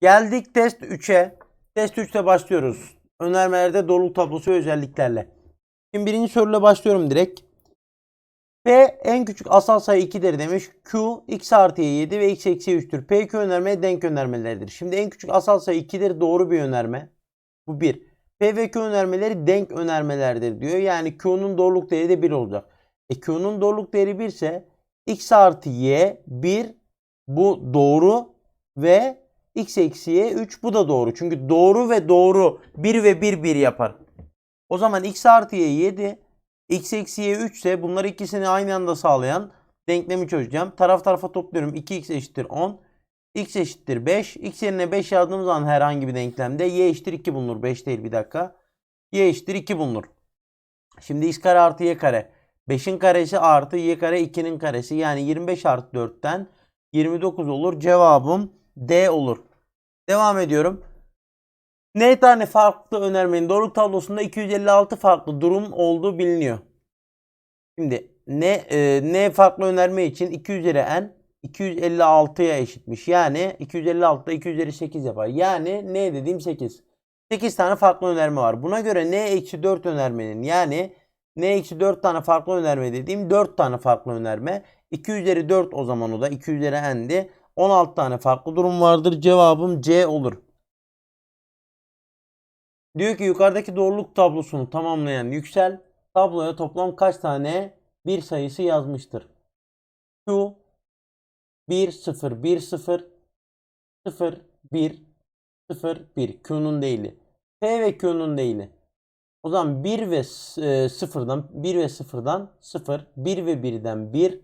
Geldik test 3'e. Test 3'te başlıyoruz. Önermelerde doluluk tablosu ve özelliklerle. Şimdi birinci soruyla başlıyorum direkt. P en küçük asal sayı 2'dir demiş. Q x artı y 7 ve x eksi 3'tür. P Q önerme denk önermeleridir. Şimdi en küçük asal sayı 2'dir doğru bir önerme. Bu 1. P ve Q önermeleri denk önermelerdir diyor. Yani Q'nun doğruluk değeri de 1 olacak. E Q'nun doğruluk değeri 1 ise x artı y 1 bu doğru ve x eksi y 3 bu da doğru. Çünkü doğru ve doğru 1 ve 1 1 yapar. O zaman x artı y 7 x eksi y 3 ise bunları ikisini aynı anda sağlayan denklemi çözeceğim. Taraf tarafa topluyorum. 2x eşittir 10. x eşittir 5. x yerine 5 yazdığım zaman herhangi bir denklemde y eşittir 2 bulunur. 5 değil bir dakika. y eşittir 2 bulunur. Şimdi x kare artı y kare. 5'in karesi artı y kare 2'nin karesi. Yani 25 artı 4'ten 29 olur. Cevabım D olur. Devam ediyorum. N tane farklı önermenin doğruluk tablosunda 256 farklı durum olduğu biliniyor. Şimdi N, e, N farklı önerme için 2 üzeri N 256'ya eşitmiş. Yani 256 da 2 üzeri 8 yapar. Yani N dediğim 8. 8 tane farklı önerme var. Buna göre N eksi 4 önermenin yani N eksi 4 tane farklı önerme dediğim 4 tane farklı önerme. 2 üzeri 4 o zaman o da 2 üzeri N'di. 16 tane farklı durum vardır. Cevabım C olur. Diyor ki yukarıdaki doğruluk tablosunu tamamlayan Yüksel tabloya toplam kaç tane bir sayısı yazmıştır? Q 1 0 1 0 0 1 0 1 Q'nun değili. P ve Q'nun değili. O zaman 1 ve e, 0'dan 1 ve 0'dan 0, 1 ve 1'den 1,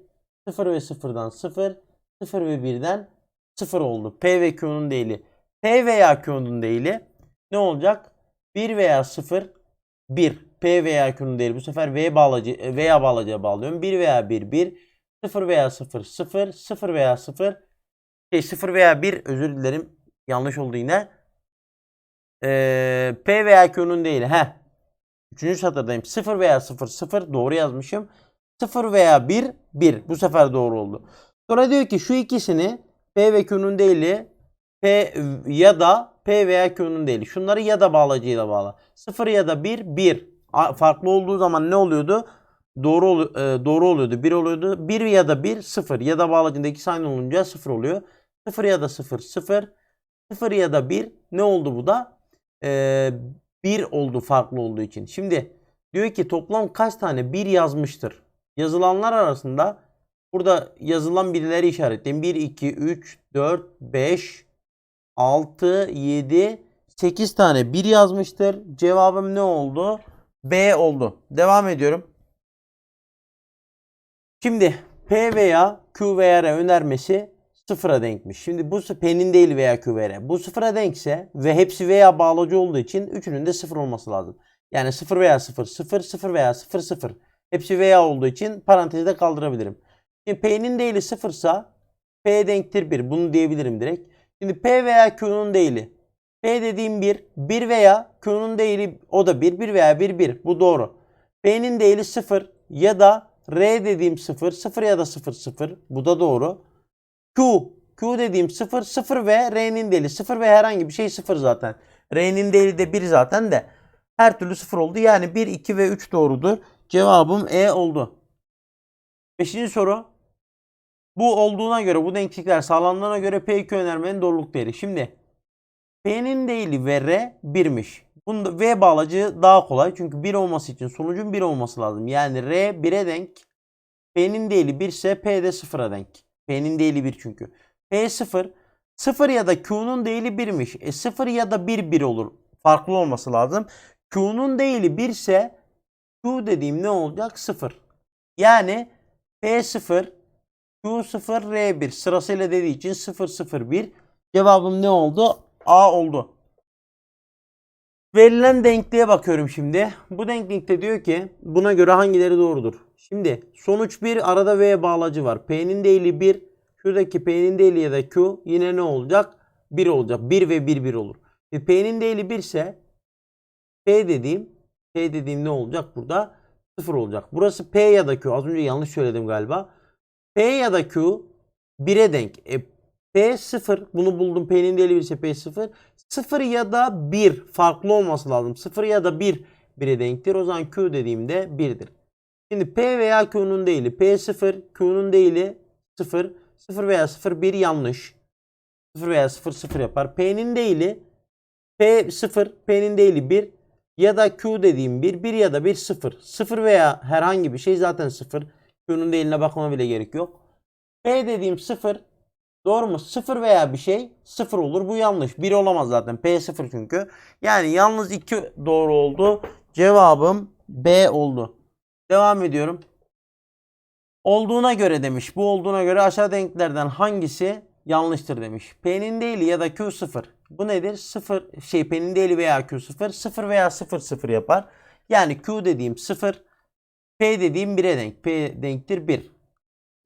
0 ve 0'dan 0, 0 ve 1'den 0 oldu. P ve Q'nun değili. P veya Q'nun değili ne olacak? 1 veya 0 1 P veya Q'nun değeri bu sefer V bağlacı veya bağlacıya bağlıyorum. 1 veya 1 1 0 veya 0 0 0 veya 0 şey 0 veya 1 özür dilerim yanlış oldu yine. Ee, P veya Q'nun değeri. He. Üçüncü satırdayım. 0 veya 0 0 doğru yazmışım. 0 veya 1 1 bu sefer doğru oldu. Sonra diyor ki şu ikisini P ve Q'nun değili P ya da P veya Q'nun değili. Şunları ya da bağlacıyla bağla. 0 ya da 1 1. A- Farklı olduğu zaman ne oluyordu? Doğru e, doğru oluyordu. 1 oluyordu. 1 ya da 1 0 ya da bağlacında ikisi aynı olunca 0 oluyor. 0 ya da 0 0 0 ya da 1 ne oldu bu da? Ee, 1 oldu farklı olduğu için. Şimdi diyor ki toplam kaç tane 1 yazmıştır? Yazılanlar arasında burada yazılan birileri işaretleyin. 1 2 3 4 5 6, 7, 8 tane 1 yazmıştır. Cevabım ne oldu? B oldu. Devam ediyorum. Şimdi P veya Q veya R önermesi sıfıra denkmiş. Şimdi bu P'nin değil veya Q veya R. Bu sıfıra denkse ve hepsi veya bağlacı olduğu için üçünün de sıfır olması lazım. Yani 0 veya 0, 0, 0 veya 0, 0. Hepsi veya olduğu için parantezi de kaldırabilirim. Şimdi P'nin değili sıfırsa P denktir 1. Bunu diyebilirim direkt. Şimdi P veya Q'nun değili. P dediğim 1. 1 veya Q'nun değili o da 1. 1 veya 1 1. Bu doğru. P'nin değili 0 ya da R dediğim 0. 0 ya da 0 0. Bu da doğru. Q. Q dediğim 0 0 ve R'nin değili 0 ve herhangi bir şey 0 zaten. R'nin değili de 1 zaten de her türlü 0 oldu. Yani 1, 2 ve 3 doğrudur. Cevabım E oldu. Beşinci soru. Bu olduğuna göre, bu denklikler sağlandığına göre P2 önermenin doğruluk değeri. Şimdi P'nin değili ve R 1'miş. Bunda V bağlacı daha kolay. Çünkü 1 olması için sonucun 1 olması lazım. Yani R 1'e denk. P'nin değili 1 ise P de 0'a denk. P'nin değili 1 çünkü. P 0. 0 ya da Q'nun değili 1'miş. E 0 ya da 1 1 olur. Farklı olması lazım. Q'nun değili 1 ise Q dediğim ne olacak? 0. Yani P0 Q0 R1 sırasıyla dediği için 0 0 1. Cevabım ne oldu? A oldu. Verilen denkliğe bakıyorum şimdi. Bu denklikte diyor ki buna göre hangileri doğrudur? Şimdi sonuç 1 arada V bağlacı var. P'nin değili 1. Şuradaki P'nin değili ya da Q yine ne olacak? 1 olacak. 1 ve 1 1 olur. E, P'nin değili 1 ise P dediğim P dediğim ne olacak burada? 0 olacak. Burası P ya da Q. Az önce yanlış söyledim galiba. P ya da Q 1'e denk. E, P 0 bunu buldum. P'nin değeri 1 ise P 0. 0 ya da 1 farklı olması lazım. 0 ya da 1 1'e denktir. O zaman Q dediğimde 1'dir. Şimdi P veya Q'nun değili P 0, Q'nun değili 0. 0 veya 0 1 yanlış. 0 veya 0 0 yapar. P'nin değili P 0, P'nin değili 1 ya da Q dediğim 1, 1 ya da 1 0. 0 veya herhangi bir şey zaten 0. Q'nun değiline bakmama bile gerek yok. P dediğim 0 Doğru mu? 0 veya bir şey 0 olur. Bu yanlış. 1 olamaz zaten. P 0 çünkü. Yani yalnız 2 doğru oldu. Cevabım B oldu. Devam ediyorum. Olduğuna göre demiş. Bu olduğuna göre aşağı denklerden hangisi yanlıştır demiş. P'nin değili ya da Q 0. Bu nedir? 0 şey P'nin değili veya Q 0 0 veya 0 0 yapar. Yani Q dediğim 0 P dediğim 1'e denk. P denktir 1.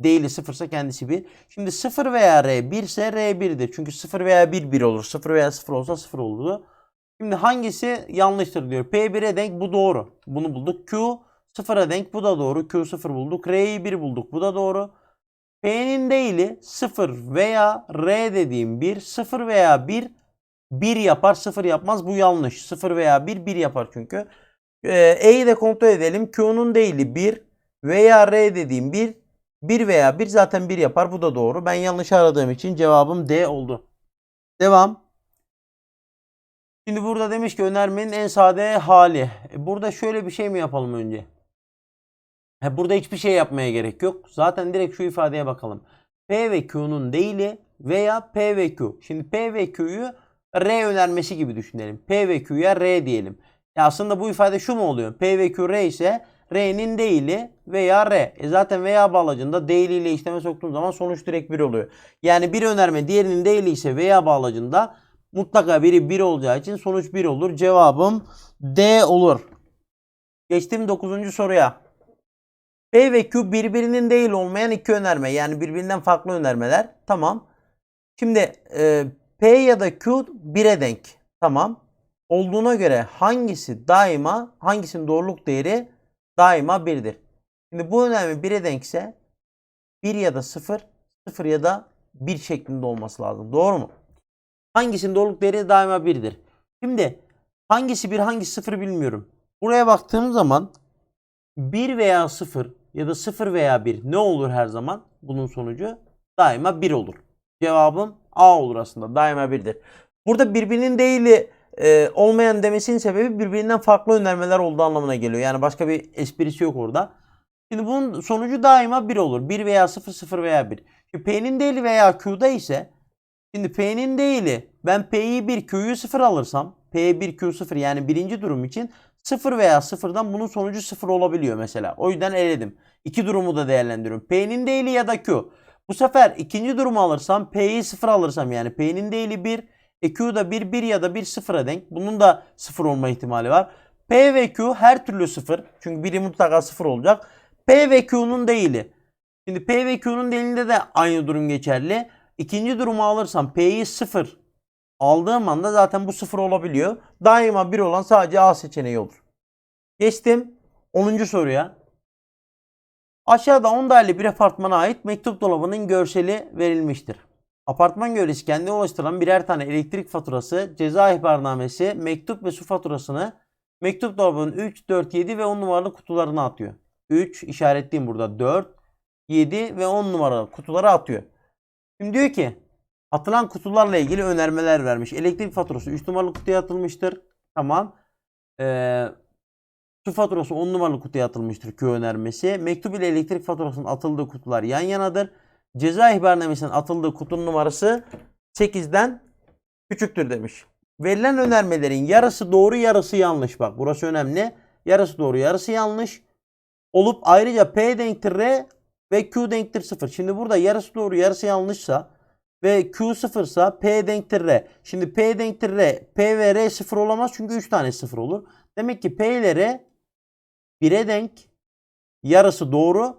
Değili 0 ise kendisi 1. Şimdi 0 veya R 1 ise R 1'dir. Çünkü 0 veya 1 1 olur. 0 veya 0 olsa 0 olurdu. Şimdi hangisi yanlıştır diyor. P 1'e denk bu doğru. Bunu bulduk. Q 0'a denk bu da doğru. Q 0 bulduk. R'yi 1 bulduk. Bu da doğru. P'nin değili 0 veya R dediğim 1 0 veya 1 1 yapar 0 yapmaz. Bu yanlış. 0 veya 1 1 yapar çünkü. Ee, E'yi de kontrol edelim. Q'nun değili 1 veya R dediğim 1 1 veya 1 zaten 1 yapar. Bu da doğru. Ben yanlış aradığım için cevabım D oldu. Devam. Şimdi burada demiş ki önermenin en sade hali. E, Burada şöyle bir şey mi yapalım önce? Burada hiçbir şey yapmaya gerek yok. Zaten direkt şu ifadeye bakalım. P ve Q'nun değili veya P ve Q. Şimdi P ve Q'yu R önermesi gibi düşünelim. P ve Q'ya R diyelim. Ya aslında bu ifade şu mu oluyor? P ve Q R ise R'nin değili veya R. E zaten veya bağlacında değiliyle işleme soktuğum zaman sonuç direkt 1 oluyor. Yani bir önerme diğerinin değili ise veya bağlacında mutlaka biri 1 olacağı için sonuç 1 olur. Cevabım D olur. Geçtim 9. soruya. P ve Q birbirinin değil olmayan iki önerme. Yani birbirinden farklı önermeler. Tamam. Şimdi e, P ya da Q 1'e denk. Tamam. Olduğuna göre hangisi daima hangisinin doğruluk değeri daima 1'dir. Şimdi bu önerme 1'e denkse 1 ya da 0, 0 ya da 1 şeklinde olması lazım. Doğru mu? Hangisinin doğruluk değeri daima 1'dir. Şimdi hangisi 1 hangisi 0 bilmiyorum. Buraya baktığım zaman 1 veya 0 ya da 0 veya 1 ne olur her zaman? Bunun sonucu daima 1 olur. Cevabım A olur aslında. Daima 1'dir. Burada birbirinin değili e, olmayan demesinin sebebi birbirinden farklı önermeler olduğu anlamına geliyor. Yani başka bir esprisi yok orada. Şimdi bunun sonucu daima 1 olur. 1 veya 0, 0 veya 1. Şimdi P'nin değili veya Q'da ise şimdi P'nin değili ben P'yi 1, Q'yu 0 alırsam P 1, Q 0 yani birinci durum için 0 veya 0'dan bunun sonucu 0 olabiliyor mesela. O yüzden eledim. İki durumu da değerlendiriyorum. P'nin değili ya da Q. Bu sefer ikinci durumu alırsam P'yi 0 alırsam yani P'nin değili 1, e Q da 1, 1 ya da 1 0'a denk. Bunun da 0 olma ihtimali var. P ve Q her türlü 0. Çünkü biri mutlaka 0 olacak. P ve Q'nun değili. Şimdi P ve Q'nun değilinde de aynı durum geçerli. İkinci durumu alırsam P'yi 0 aldığım anda zaten bu 0 olabiliyor. Daima 1 olan sadece A seçeneği olur. Geçtim 10. soruya. Aşağıda 10 daireli bir apartmana ait mektup dolabının görseli verilmiştir. Apartman görevlisi kendine ulaştırılan birer tane elektrik faturası, ceza ihbarnamesi, mektup ve su faturasını mektup dolabının 3, 4, 7 ve 10 numaralı kutularına atıyor. 3 işaretleyeyim burada 4, 7 ve 10 numaralı kutulara atıyor. Şimdi diyor ki atılan kutularla ilgili önermeler vermiş. Elektrik faturası 3 numaralı kutuya atılmıştır. Tamam. Ee, su faturası 10 numaralı kutuya atılmıştır Q önermesi. Mektup ile elektrik faturasının atıldığı kutular yan yanadır. Ceza ihbarnamesinin atıldığı kutunun numarası 8'den küçüktür demiş. Verilen önermelerin yarısı doğru yarısı yanlış. Bak burası önemli. Yarısı doğru yarısı yanlış. Olup ayrıca P denktir R ve Q denktir 0. Şimdi burada yarısı doğru yarısı yanlışsa ve Q 0 ise P denktir R. Şimdi P denktir R. P ve R 0 olamaz çünkü 3 tane 0 olur. Demek ki P ile R 1'e denk. Yarısı doğru.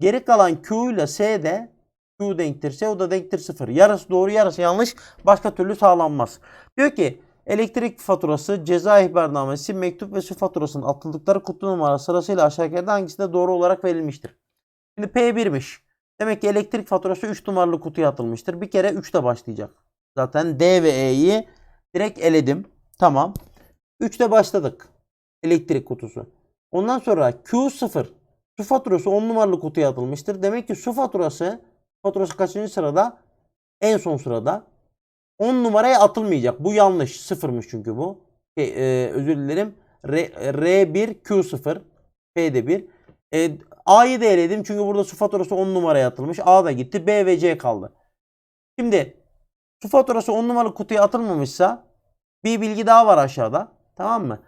Geri kalan Q ile S de Q denktir o da denktir 0. Yarısı doğru yarısı yanlış. Başka türlü sağlanmaz. Diyor ki elektrik faturası, ceza ihbarnamesi, mektup ve su faturasının atıldıkları kutu numara sırasıyla aşağıdakilerden hangisi de doğru olarak verilmiştir? Şimdi P1'miş. Demek ki elektrik faturası 3 numaralı kutuya atılmıştır. Bir kere 3 de başlayacak. Zaten D ve E'yi direkt eledim. Tamam. 3'te başladık. Elektrik kutusu. Ondan sonra Q0 su faturası 10 numaralı kutuya atılmıştır. Demek ki su faturası faturası kaçıncı sırada? En son sırada. 10 numaraya atılmayacak. Bu yanlış. Sıfırmış çünkü bu. E, e, özür dilerim. R, R1 Q0 P'de 1. E, A'yı da eledim çünkü burada su faturası 10 numaraya atılmış. A da gitti. B ve C kaldı. Şimdi su faturası 10 numaralı kutuya atılmamışsa bir bilgi daha var aşağıda. Tamam mı?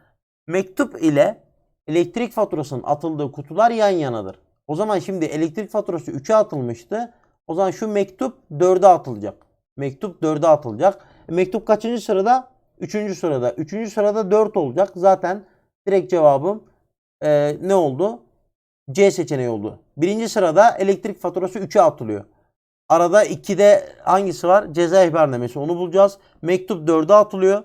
Mektup ile elektrik faturasının atıldığı kutular yan yanadır. O zaman şimdi elektrik faturası 3'e atılmıştı. O zaman şu mektup 4'e atılacak. Mektup 4'e atılacak. E, mektup kaçıncı sırada? 3. sırada. 3. sırada 4 olacak. Zaten direkt cevabım e, ne oldu? C seçeneği oldu. Birinci sırada elektrik faturası 3'e atılıyor. Arada 2'de hangisi var? Ceza ihbarnamesi onu bulacağız. Mektup 4'e atılıyor.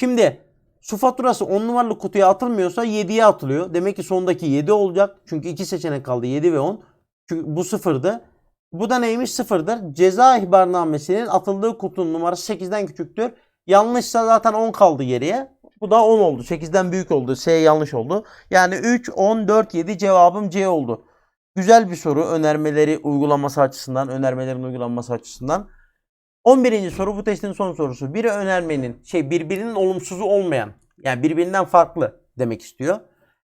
Şimdi su faturası 10 numaralı kutuya atılmıyorsa 7'ye atılıyor. Demek ki sondaki 7 olacak. Çünkü 2 seçenek kaldı 7 ve 10. Çünkü bu sıfırdı. Bu da neymiş? Sıfırdır. Ceza ihbarnamesinin atıldığı kutunun numarası 8'den küçüktür. Yanlışsa zaten 10 kaldı geriye. Bu da 10 oldu. 8'den büyük oldu. S yanlış oldu. Yani 3, 10, 4, 7 cevabım C oldu. Güzel bir soru önermeleri uygulaması açısından, önermelerin uygulanması açısından. 11. soru bu testin son sorusu. Bir önermenin şey birbirinin olumsuzu olmayan yani birbirinden farklı demek istiyor.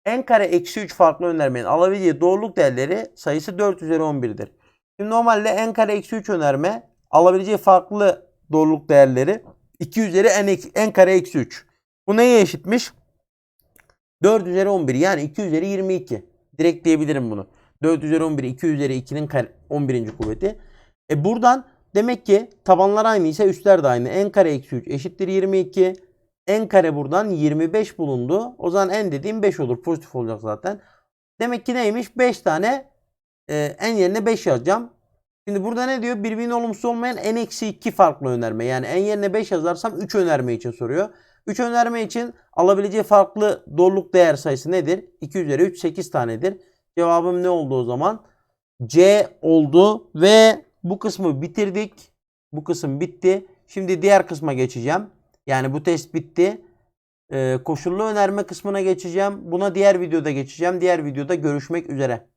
n kare eksi 3 farklı önermenin alabileceği doğruluk değerleri sayısı 4 üzeri 11'dir. Şimdi normalde n kare eksi 3 önerme alabileceği farklı doğruluk değerleri 2 üzeri n, n kare eksi 3. Bu neye eşitmiş? 4 üzeri 11 yani 2 üzeri 22. Direkt diyebilirim bunu. 4 üzeri 11 2 üzeri 2'nin kare, 11. kuvveti. E buradan demek ki tabanlar aynı ise üstler de aynı. n kare eksi 3 eşittir 22. n kare buradan 25 bulundu. O zaman n dediğim 5 olur. Pozitif olacak zaten. Demek ki neymiş? 5 tane e, n yerine 5 yazacağım. Şimdi burada ne diyor? Birbirine olumsuz olmayan n eksi 2 farklı önerme. Yani n yerine 5 yazarsam 3 önerme için soruyor. 3 önerme için alabileceği farklı doğruluk değer sayısı nedir? 2 üzeri 3 8 tanedir. Cevabım ne oldu o zaman? C oldu ve bu kısmı bitirdik. Bu kısım bitti. Şimdi diğer kısma geçeceğim. Yani bu test bitti. Ee, koşullu önerme kısmına geçeceğim. Buna diğer videoda geçeceğim. Diğer videoda görüşmek üzere.